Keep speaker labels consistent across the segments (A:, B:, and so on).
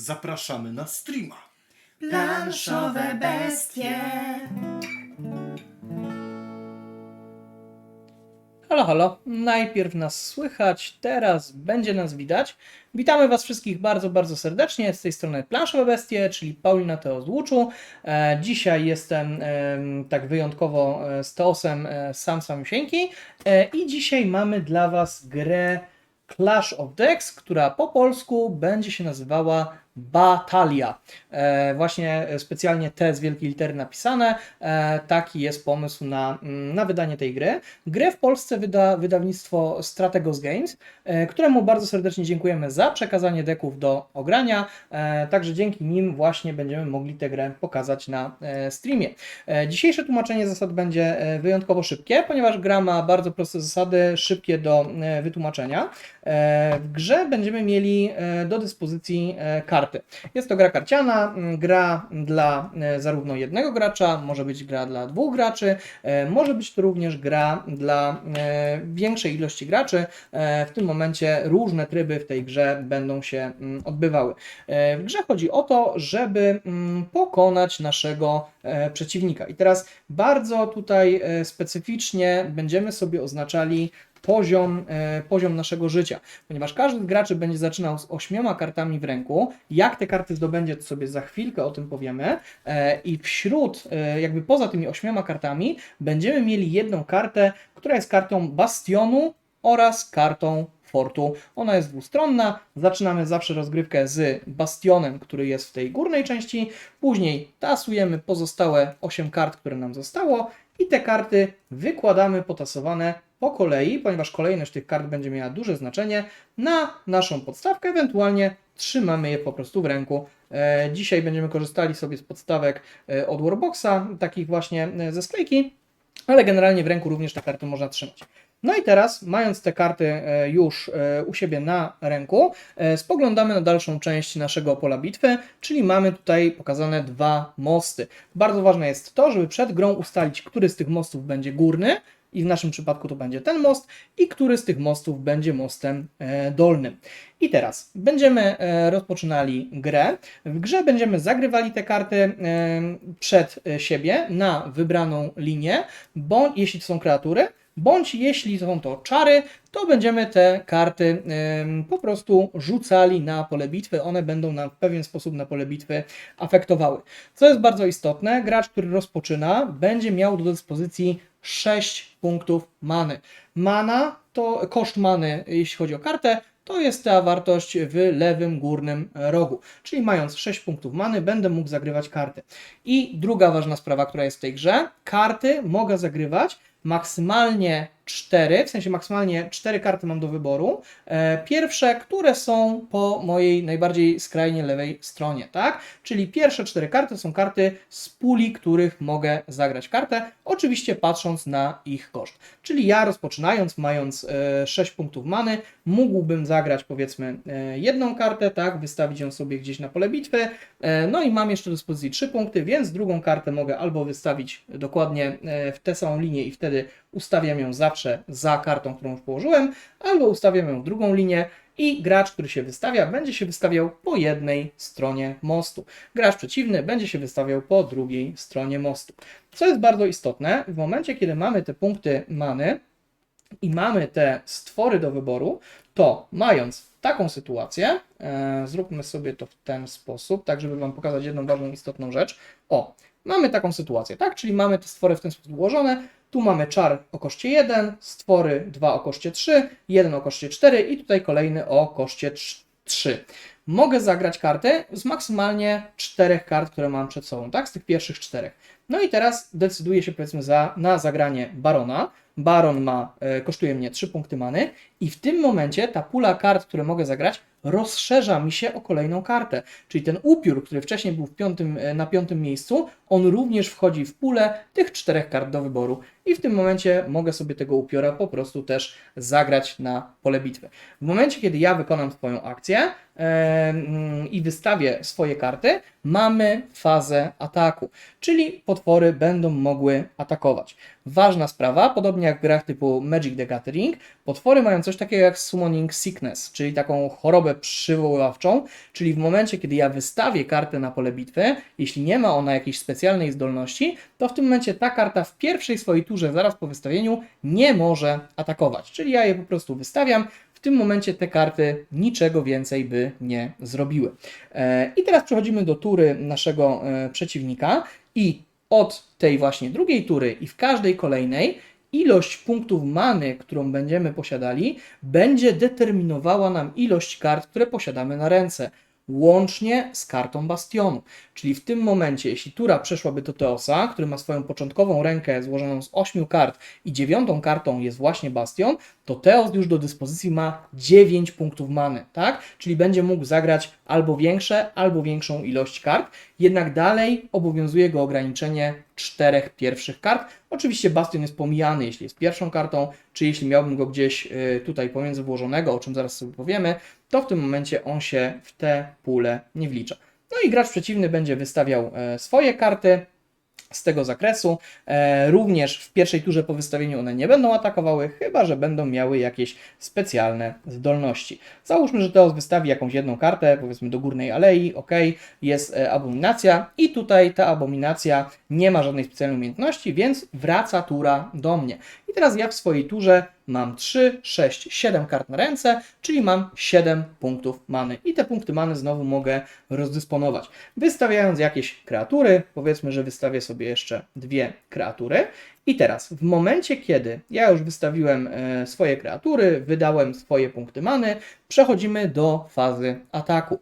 A: zapraszamy na streama.
B: Planszowe bestie.
C: Halo, halo. Najpierw nas słychać, teraz będzie nas widać. Witamy Was wszystkich bardzo, bardzo serdecznie. Z tej strony Planszowe Bestie, czyli Paulina Teo z Łuczu. E, dzisiaj jestem em, tak wyjątkowo e, z Teosem e, sam samisieńki e, i dzisiaj mamy dla Was grę Clash of Decks, która po polsku będzie się nazywała Batalia. E, właśnie specjalnie T z wielkiej litery napisane. E, taki jest pomysł na, mm, na wydanie tej gry. Grę w Polsce wyda wydawnictwo Strategos Games, e, któremu bardzo serdecznie dziękujemy za przekazanie deków do ogrania. Także dzięki nim właśnie będziemy mogli tę grę pokazać na streamie. Dzisiejsze tłumaczenie zasad będzie wyjątkowo szybkie, ponieważ gra ma bardzo proste zasady, szybkie do wytłumaczenia. W grze będziemy mieli do dyspozycji e, karty. Jest to gra karciana, m, gra dla e, zarówno jednego gracza, może być gra dla dwóch graczy, e, może być to również gra dla e, większej ilości graczy. W tym momencie różne tryby w tej grze będą się mm, odbywały. W grze chodzi o to, żeby mm, pokonać naszego przeciwnika. I teraz bardzo tutaj specyficznie będziemy sobie oznaczali poziom, e, poziom naszego życia, ponieważ każdy z graczy będzie zaczynał z ośmioma kartami w ręku. Jak te karty zdobędzie, to sobie za chwilkę o tym powiemy. E, I wśród, e, jakby poza tymi ośmioma kartami, będziemy mieli jedną kartę, która jest kartą bastionu oraz kartą fortu. Ona jest dwustronna. Zaczynamy zawsze rozgrywkę z bastionem, który jest w tej górnej części. Później tasujemy pozostałe 8 kart, które nam zostało i te karty wykładamy potasowane po kolei, ponieważ kolejność tych kart będzie miała duże znaczenie na naszą podstawkę, ewentualnie trzymamy je po prostu w ręku. E, Dzisiaj będziemy korzystali sobie z podstawek e, od Warboxa, takich właśnie e, ze sklejki, ale generalnie w ręku również te karty można trzymać. No i teraz, mając te karty już u siebie na ręku, spoglądamy na dalszą część naszego pola bitwy, czyli mamy tutaj pokazane dwa mosty. Bardzo ważne jest to, żeby przed grą ustalić, który z tych mostów będzie górny, i w naszym przypadku to będzie ten most, i który z tych mostów będzie mostem e, dolnym. I teraz będziemy e, rozpoczynali grę. W grze będziemy zagrywali te karty e, przed siebie na wybraną linię, bądź jeśli to są kreatury, bądź jeśli są to czary, to będziemy te karty po prostu rzucali na pole bitwy. One będą nam w pewien sposób na pole bitwy afektowały. Co jest bardzo istotne, gracz, który rozpoczyna, będzie miał do dyspozycji 6 punktów many. Mana to koszt many, jeśli chodzi o kartę, to jest ta wartość w lewym górnym rogu. Czyli mając 6 punktów many, będę mógł zagrywać karty. I druga ważna sprawa, która jest w tej grze, karty mogę zagrywać maksymalnie 4, w sensie maksymalnie 4 karty mam do wyboru. E, Pierwsze, które są po mojej najbardziej skrajnie lewej stronie, tak? Czyli pierwsze 4 karty są karty z puli, których mogę zagrać kartę, oczywiście patrząc na ich koszt. Czyli ja rozpoczynając, mając e, 6 punktów many, mógłbym zagrać powiedzmy e, jedną kartę, tak? Wystawić ją sobie gdzieś na pole bitwy, e, no i mam jeszcze do dyspozycji 3 punkty, więc drugą kartę mogę albo wystawić dokładnie e, w tę samą linię i wtedy ustawiam ją zawsze za kartą, którą już położyłem, albo ustawiam ją drugą linię i gracz, który się wystawia, będzie się wystawiał po jednej stronie mostu. Gracz przeciwny będzie się wystawiał po drugiej stronie mostu. Co jest bardzo istotne, w momencie, kiedy mamy te punkty many i mamy te stwory do wyboru, to mając taką sytuację, e, zróbmy sobie to w ten sposób, tak żeby Wam pokazać jedną ważną, istotną rzecz. O, mamy taką sytuację, tak? Czyli mamy te stwory w ten sposób ułożone. Tu mamy czar o koszcie 1, stwory 2 o koszcie 3, 1 o koszcie 4 i tutaj kolejny o koszcie 3. Mogę zagrać kartę z maksymalnie 4 kart, które mam przed sobą, tak? Z tych pierwszych 4. No i teraz decyduję się powiedzmy za, na zagranie barona. Baron ma, e, kosztuje mnie 3 punkty many i w tym momencie ta pula kart, które mogę zagrać, rozszerza mi się o kolejną kartę. Czyli ten upiór, który wcześniej był piątym, e, na piątym miejscu, on również wchodzi w pulę tych czterech kart do wyboru. I w tym momencie mogę sobie tego upiora po prostu też zagrać na pole bitwy. W momencie, kiedy ja wykonam swoją akcję mm, i wystawię swoje karty, mamy fazę ataku, czyli potwory będą mogły atakować. Ważna sprawa, podobnie jak w grach typu Magic the Gathering, Potwory mają coś takiego jak Summoning Sickness, czyli taką chorobę przywoławczą, czyli w momencie, kiedy ja wystawię kartę na pole bitwy, jeśli nie ma ona jakiejś specjalnej zdolności, to w tym momencie ta karta w pierwszej swojej turze, zaraz po wystawieniu, nie może atakować. Czyli ja je po prostu wystawiam, w tym momencie te karty niczego więcej by nie zrobiły. E, I teraz przechodzimy do tury naszego e, przeciwnika i od tej właśnie drugiej tury i w każdej kolejnej ilość punktów many, którą będziemy posiadali, będzie determinowała nam ilość kart, które posiadamy na ręce. Łącznie z kartą Bastionu. Czyli w tym momencie, jeśli tura przeszłaby do Teosa, który ma swoją początkową rękę złożoną z 8 kart i dziewiątą kartą jest właśnie Bastion, to Teos już do dyspozycji ma 9 punktów many, tak? Czyli będzie mógł zagrać albo większe, albo większą ilość kart, jednak dalej obowiązuje go ograniczenie czterech pierwszych kart. Oczywiście Bastion jest pomijany, jeśli jest pierwszą kartą, czy jeśli miałbym go gdzieś y, tutaj pomiędzy włożonego, o czym zaraz sobie powiemy, to w tym momencie on się w tę pulę nie wlicza. No i gracz przeciwny będzie wystawiał e, swoje karty z tego zakresu. E, również w pierwszej turze po wystawieniu one nie będą atakowały, chyba że będą miały jakieś specjalne zdolności. Załóżmy, że Teos wystawi jakąś jedną kartę, powiedzmy do górnej alei, ok, jest e, abominacja i tutaj ta abominacja nie ma żadnej specjalnej umiejętności, więc wraca tura do mnie. I teraz ja w swojej turze mam 3, 6, 7 kart na ręce, czyli mam 7 punktów many. I te punkty many znowu mogę rozdysponować. Wystawiając jakieś kreatury, powiedzmy, że wystawię sobie jeszcze dwie kreatury. I teraz, w momencie, kiedy ja już wystawiłem e, swoje kreatury, wydałem swoje punkty many, przechodzimy do fazy ataku.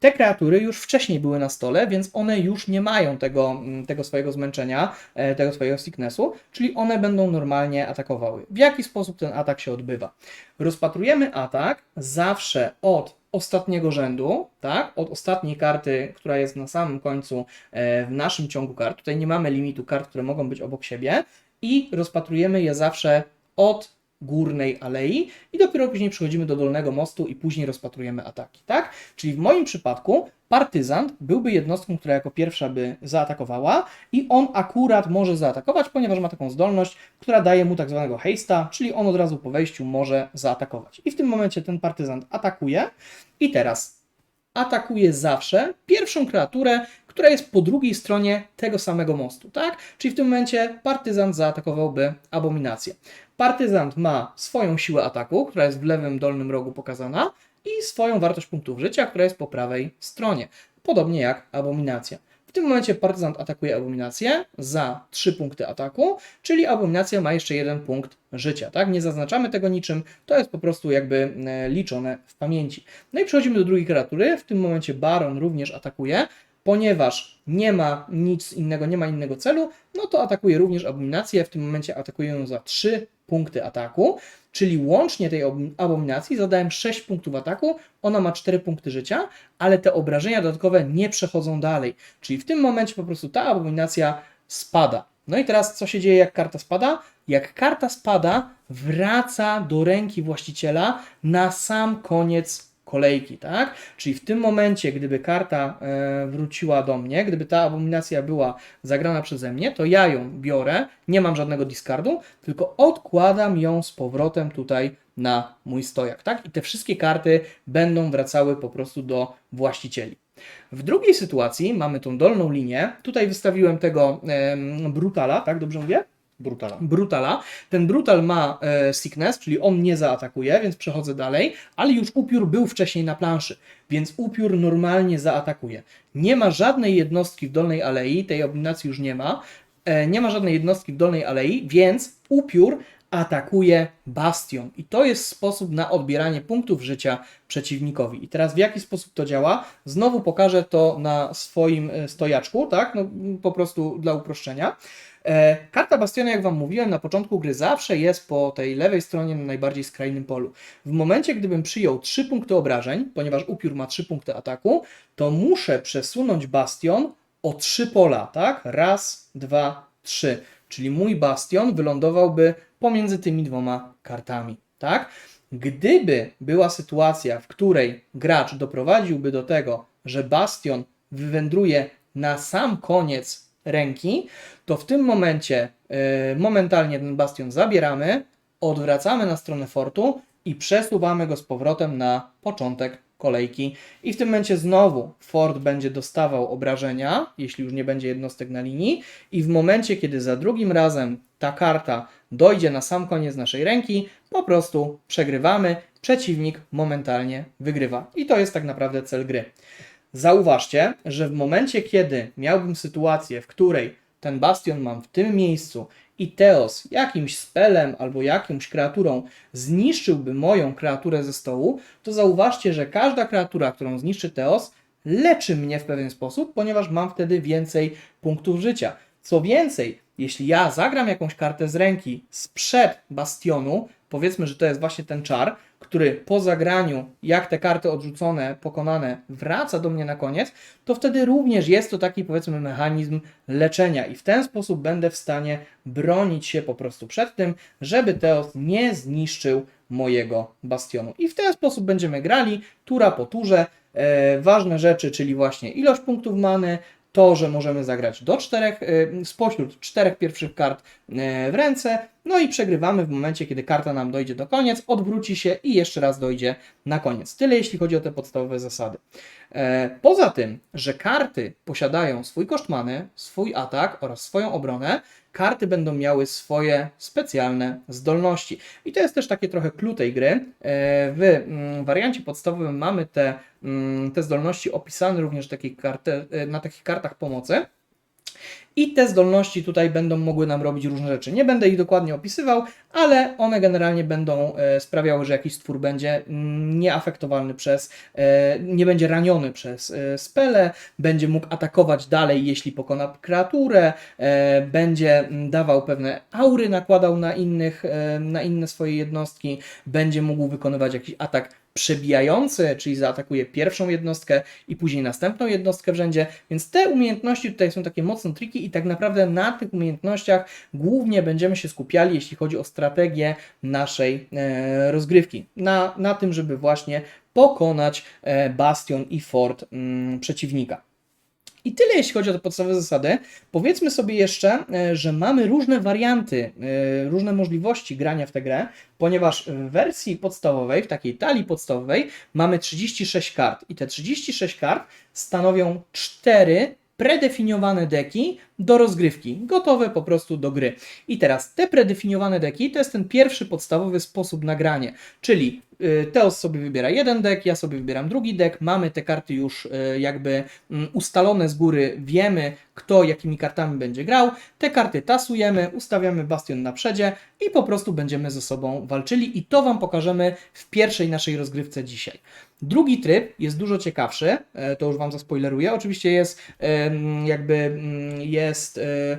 C: Te kreatury już wcześniej były na stole, więc one już nie mają tego, mm, tego swojego zmęczenia, e, tego swojego sicknessu, czyli one będą normalnie atakowały. W jaki sposób ten atak się odbywa? Rozpatrujemy atak zawsze od ostatniego rzędu, tak? Od ostatniej karty, która jest na samym końcu e, w naszym ciągu kart. Tutaj nie mamy limitu kart, które mogą być obok siebie i rozpatrujemy je zawsze od górnej alei i dopiero później przechodzimy do dolnego mostu i później rozpatrujemy ataki, tak? Czyli w moim przypadku partyzant byłby jednostką, która jako pierwsza by zaatakowała i on akurat może zaatakować, ponieważ ma taką zdolność, która daje mu tak zwanego haste'a, czyli on od razu po wejściu może zaatakować. I w tym momencie ten partyzant atakuje i teraz atakuje zawsze pierwszą kreaturę, która jest po drugiej stronie tego samego mostu, tak? Czyli w tym momencie partyzant zaatakowałby abominację. Partyzant ma swoją siłę ataku, która jest w lewym dolnym rogu pokazana, i swoją wartość punktów życia, która jest po prawej stronie. Podobnie jak abominacja. W tym momencie partyzant atakuje abominację za 3 punkty ataku, czyli abominacja ma jeszcze jeden punkt życia. Tak? Nie zaznaczamy tego niczym, to jest po prostu jakby e, liczone w pamięci. No i przechodzimy do drugiej kreatury. W tym momencie baron również atakuje. Ponieważ nie ma nic innego, nie ma innego celu, no to atakuje również abominację. W tym momencie atakuje ją za 3 punkty ataku, czyli łącznie tej abominacji zadałem 6 punktów ataku, ona ma 4 punkty życia, ale te obrażenia dodatkowe nie przechodzą dalej. Czyli w tym momencie po prostu ta abominacja spada. No i teraz co się dzieje, jak karta spada? Jak karta spada, wraca do ręki właściciela na sam koniec kolejki, tak? Czyli w tym momencie, gdyby karta e, wróciła do mnie, gdyby ta abominacja była zagrana przeze mnie, to ja ją biorę, nie mam żadnego discardu, tylko odkładam ją z powrotem tutaj na mój stojak, tak? I te wszystkie karty będą wracały po prostu do właścicieli. W drugiej sytuacji mamy tą dolną linię. Tutaj wystawiłem tego em, brutala, tak dobrze mówię?
A: Brutala.
C: Brutala. Ten brutal ma e, sickness, czyli on nie zaatakuje, więc przechodzę dalej, ale już upiór był wcześniej na planszy, więc upiór normalnie zaatakuje. Nie ma żadnej jednostki w dolnej alei, tej abominacji już nie ma. E, nie ma żadnej jednostki w dolnej alei, więc upiór atakuje bastion. I to jest sposób na odbieranie punktów życia przeciwnikowi. I teraz w jaki sposób to działa? Znowu pokażę to na swoim e, stojaczku, tak? No, po prostu dla uproszczenia. E, Karta Bastiona, jak Wam mówiłem, na początku gry zawsze jest po tej lewej stronie na najbardziej skrajnym polu. W momencie, gdybym przyjął 3 punkty obrażeń, ponieważ upiór ma 3 punkty ataku, to muszę przesunąć Bastion o 3 pola, tak? Raz, dwa, trzy. Czyli mój Bastion wylądowałby pomiędzy tymi dwoma kartami, tak? Gdyby była sytuacja, w której gracz doprowadziłby do tego, że Bastion wywędruje na sam koniec ręki, to w tym momencie e, momentalnie ten bastion zabieramy, odwracamy na stronę fortu i przesuwamy go z powrotem na początek kolejki. I w tym momencie znowu fort będzie dostawał obrażenia, jeśli już nie będzie jednostek na linii. I w momencie, kiedy za drugim razem ta karta dojdzie na sam koniec naszej ręki, po prostu przegrywamy, przeciwnik momentalnie wygrywa. I to jest tak naprawdę cel gry. Zauważcie, że w momencie, kiedy miałbym sytuację, w której ten bastion mam w tym miejscu i Teos jakimś spelem albo jakąś kreaturą zniszczyłby moją kreaturę ze stołu, to zauważcie, że każda kreatura, którą zniszczy Teos, leczy mnie w pewien sposób, ponieważ mam wtedy więcej punktów życia. Co więcej, jeśli ja zagram jakąś kartę z ręki sprzed bastionu, powiedzmy, że to jest właśnie ten czar, który po zagraniu, jak te karty odrzucone, pokonane, wraca do mnie na koniec, to wtedy również jest to taki, powiedzmy, mechanizm leczenia i w ten sposób będę w stanie bronić się po prostu przed tym, żeby Teos nie zniszczył mojego bastionu. I w ten sposób będziemy grali tura po turze. E, ważne rzeczy, czyli właśnie ilość punktów many, to, że możemy zagrać do czterech, e, spośród czterech pierwszych kart e, w ręce, no i przegrywamy w momencie, kiedy karta nam dojdzie do koniec, odwróci się i jeszcze raz dojdzie na koniec. Tyle jeśli chodzi o te podstawowe zasady. E, Poza tym, że karty posiadają swój koszt many, swój atak oraz swoją obronę, karty będą miały swoje specjalne zdolności. I to jest też takie trochę clue tej gry. E, W mm, wariancie podstawowym mamy te, mm, te zdolności opisane również e, na takich kartach pomocy. I te zdolności tutaj będą mogły nam robić różne rzeczy. Nie będę ich dokładnie opisywał, ale one generalnie będą e, sprawiały, że jakiś stwór będzie mm, nieafektowalny przez, e, nie będzie raniony przez e, spele, będzie mógł atakować dalej, jeśli pokona kreaturę, będzie mm, dawał pewne aury, nakładał na, innych, na inne swoje jednostki, będzie mógł wykonywać jakiś atak przebijający, czyli zaatakuje pierwszą jednostkę i później następną jednostkę w rzędzie, więc te umiejętności tutaj są takie mocno triki i tak naprawdę na tych umiejętnościach głównie będziemy się skupiali, jeśli chodzi o strategię naszej e, rozgrywki. Na, na tym, żeby właśnie pokonać e, bastion i fort mm, przeciwnika. I tyle, jeśli chodzi o te podstawowe zasady. Powiedzmy sobie jeszcze, e, że mamy różne warianty, e, różne możliwości grania w tę grę, ponieważ w wersji podstawowej, w takiej talii podstawowej, mamy 36 kart. I te 36 kart stanowią 4 predefiniowane deki do rozgrywki, gotowe po prostu do gry. I teraz te predefiniowane deki to jest ten pierwszy podstawowy sposób nagrania, czyli y, Teos sobie wybiera jeden dek, ja sobie wybieram drugi dek, mamy te karty już y, jakby mm, ustalone z góry, wiemy kto jakimi kartami będzie grał, te karty tasujemy, ustawiamy bastion na przedzie i po prostu będziemy ze sobą walczyli i to Wam pokażemy w pierwszej naszej rozgrywce dzisiaj. Drugi tryb jest dużo ciekawszy, e, to już Wam zaspoileruję. Oczywiście jest jakby mm, jest. e,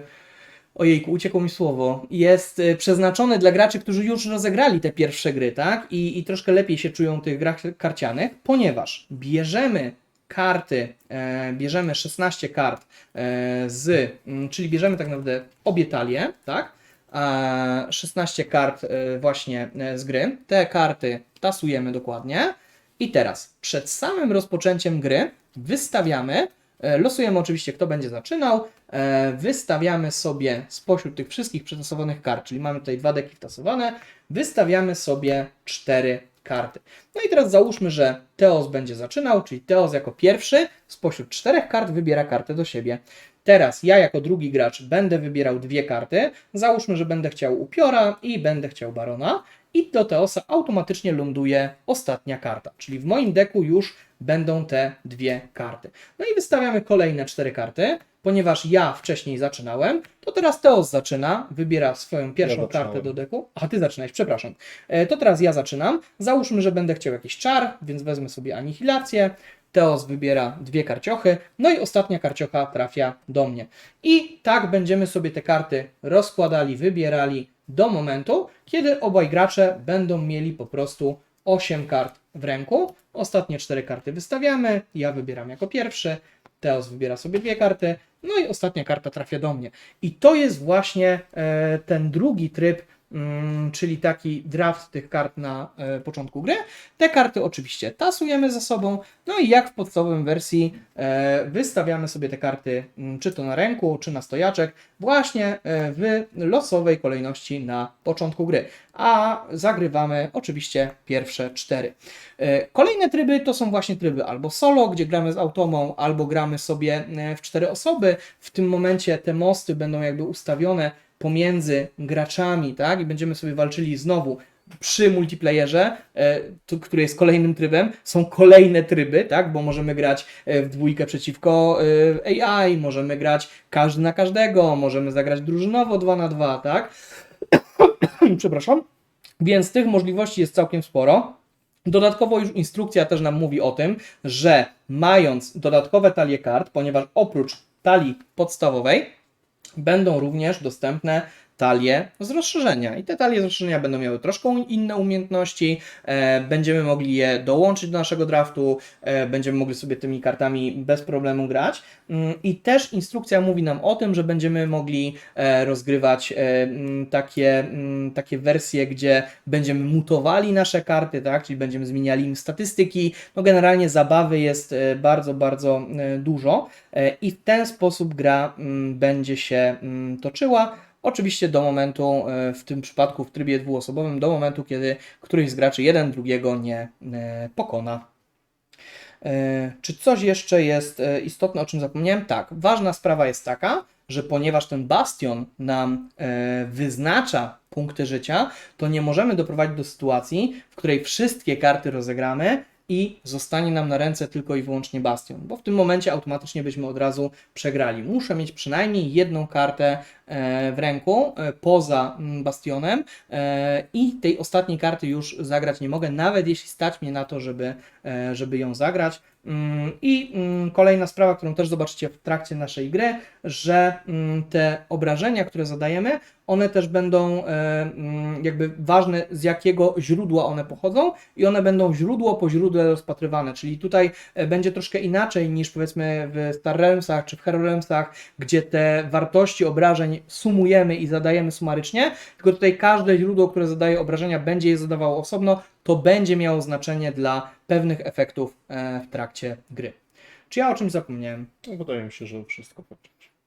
C: Ojejku, uciekło mi słowo. Jest e, przeznaczony dla graczy, którzy już rozegrali te pierwsze gry, tak? I, i troszkę lepiej się czują w tych grach karcianych, ponieważ bierzemy karty, e, bierzemy 16 kart e, z, mm, czyli bierzemy tak naprawdę obie talie, tak? E, 16 kart e, właśnie z gry. Te karty tasujemy dokładnie. I teraz, przed samym rozpoczęciem gry, wystawiamy, e, losujemy oczywiście, kto będzie zaczynał, e, wystawiamy sobie spośród tych wszystkich przetasowanych kart, czyli mamy tutaj dwa deki wtasowane, wystawiamy sobie cztery karty. No i teraz załóżmy, że Teos będzie zaczynał, czyli Teos jako pierwszy spośród czterech kart wybiera kartę do siebie. Teraz ja jako drugi gracz będę wybierał dwie karty. Załóżmy, że będę chciał upiora i będę chciał barona. I do Teosa automatycznie ląduje ostatnia karta. Czyli w moim deku już będą te dwie karty. No i wystawiamy kolejne cztery karty. Ponieważ ja wcześniej zaczynałem, to teraz Teos zaczyna, wybiera swoją pierwszą
A: zaczynałem.
C: kartę do deku. A ty zaczynałeś, przepraszam. E, To teraz ja zaczynam. Załóżmy, że będę chciał jakiś czar, więc wezmę sobie anihilację. Teos wybiera dwie karciochy, no i ostatnia karciocha trafia do mnie. I tak będziemy sobie te karty rozkładali, wybierali do momentu, kiedy obaj gracze będą mieli po prostu 8 kart w ręku. Ostatnie 4 karty wystawiamy, ja wybieram jako pierwszy, Teos wybiera sobie dwie karty, no i ostatnia karta trafia do mnie. I to jest właśnie e, ten drugi tryb czyli taki draft tych kart na e, początku gry. Te karty oczywiście tasujemy ze sobą, no i jak w podstawowej wersji e, wystawiamy sobie te karty, mm, czy to na ręku, czy na stojaczek, właśnie e, w losowej kolejności na początku gry. A zagrywamy oczywiście pierwsze cztery. Kolejne tryby to są właśnie tryby albo solo, gdzie gramy z automą, albo gramy sobie w cztery osoby. W tym momencie te mosty będą jakby ustawione pomiędzy graczami, tak? I będziemy sobie walczyli znowu przy multiplayerze, e, który jest kolejnym trybem, są kolejne tryby, tak? Bo możemy grać e, w dwójkę przeciwko e, AI, możemy grać każdy na każdego, możemy zagrać drużynowo 2 na 2, tak? Przepraszam. Więc tych możliwości jest całkiem sporo. Dodatkowo już instrukcja też nam mówi o tym, że mając dodatkowe talie kart, ponieważ oprócz talii podstawowej będą również dostępne talie z rozszerzenia. I te talie z rozszerzenia będą miały troszkę inne umiejętności, e, będziemy mogli je dołączyć do naszego draftu, e, będziemy mogli sobie tymi kartami bez problemu grać. Mm, I też instrukcja mówi nam o tym, że będziemy mogli e, rozgrywać mm, takie, mm, takie wersje, gdzie będziemy mutowali nasze karty, tak? czyli będziemy zmieniali im statystyki. No generalnie zabawy jest bardzo, bardzo dużo i w ten sposób gra będzie się toczyła. Oczywiście do momentu, e, w tym przypadku w trybie dwuosobowym, do momentu, kiedy któryś z graczy jeden drugiego nie e, pokona. E, Czy coś jeszcze jest istotne, o czym zapomniałem? Tak, ważna sprawa jest taka, że ponieważ ten bastion nam wyznacza punkty życia, to nie możemy doprowadzić do sytuacji, w której wszystkie karty rozegramy i zostanie nam na ręce tylko i wyłącznie bastion, bo w tym momencie automatycznie byśmy od razu przegrali. Muszę mieć przynajmniej jedną kartę w ręku e, poza mm, bastionem e, i tej ostatniej karty już zagrać nie mogę, nawet jeśli stać mnie na to, żeby, e, żeby ją zagrać. Mm, I mm, kolejna sprawa, którą też zobaczycie w trakcie naszej gry, że te obrażenia, które zadajemy, one też będą e, jakby ważne, z jakiego źródła one pochodzą, i one będą źródło po źródle rozpatrywane. Czyli tutaj e, będzie troszkę inaczej niż powiedzmy w Star Realmsach czy w Hero Realmsach, gdzie te wartości obrażeń sumujemy i zadajemy sumarycznie, tylko tutaj każde źródło, które zadaje obrażenia, będzie je zadawało osobno, to będzie miało znaczenie dla pewnych efektów e, w trakcie gry. Czy ja o czymś zapomniałem?
A: No, wydaje mi się, że wszystko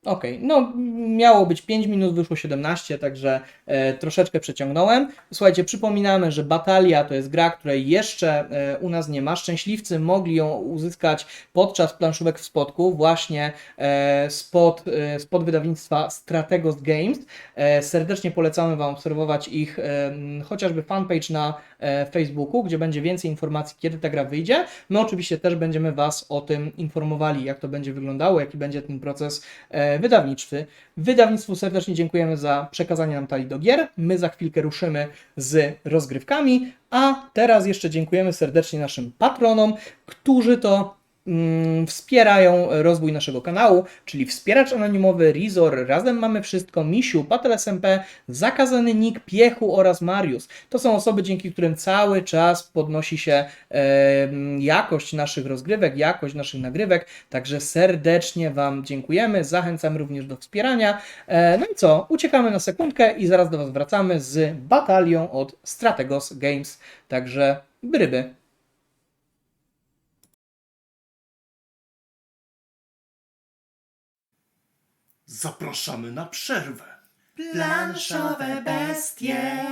C: Okej, no miało być 5 minut, wyszło 17, także e, troszeczkę przeciągnąłem. Słuchajcie, przypominamy, że Batalia to jest gra, której jeszcze e, u nas nie ma. Szczęśliwcy mogli ją uzyskać podczas planszówek w Spodku, właśnie e, spod, e, spod wydawnictwa Strategos Games. E, serdecznie polecamy Wam obserwować ich e, chociażby fanpage na e, Facebooku, gdzie będzie więcej informacji, kiedy ta gra wyjdzie. My oczywiście też będziemy Was o tym informowali, jak to będzie wyglądało, jaki będzie ten proces e, wydawniczy. Wydawnictwu serdecznie dziękujemy za przekazanie nam talii do gier. My za chwilkę ruszymy z rozgrywkami, a teraz jeszcze dziękujemy serdecznie naszym patronom, którzy to wspierają rozwój naszego kanału, czyli wspieracz anonimowy, Rizor, Razem Mamy Wszystko, Misiu, Patel SMP, Zakazany Nick, Piechu oraz Marius. To są osoby, dzięki którym cały czas podnosi się em, jakość naszych rozgrywek, jakość naszych nagrywek, także serdecznie Wam dziękujemy, zachęcam również do wspierania. E, no i co, uciekamy na sekundkę i zaraz do Was wracamy z batalią od Strategos Games, także bryby.
A: Zapraszamy na przerwę.
B: Planszowe bestie.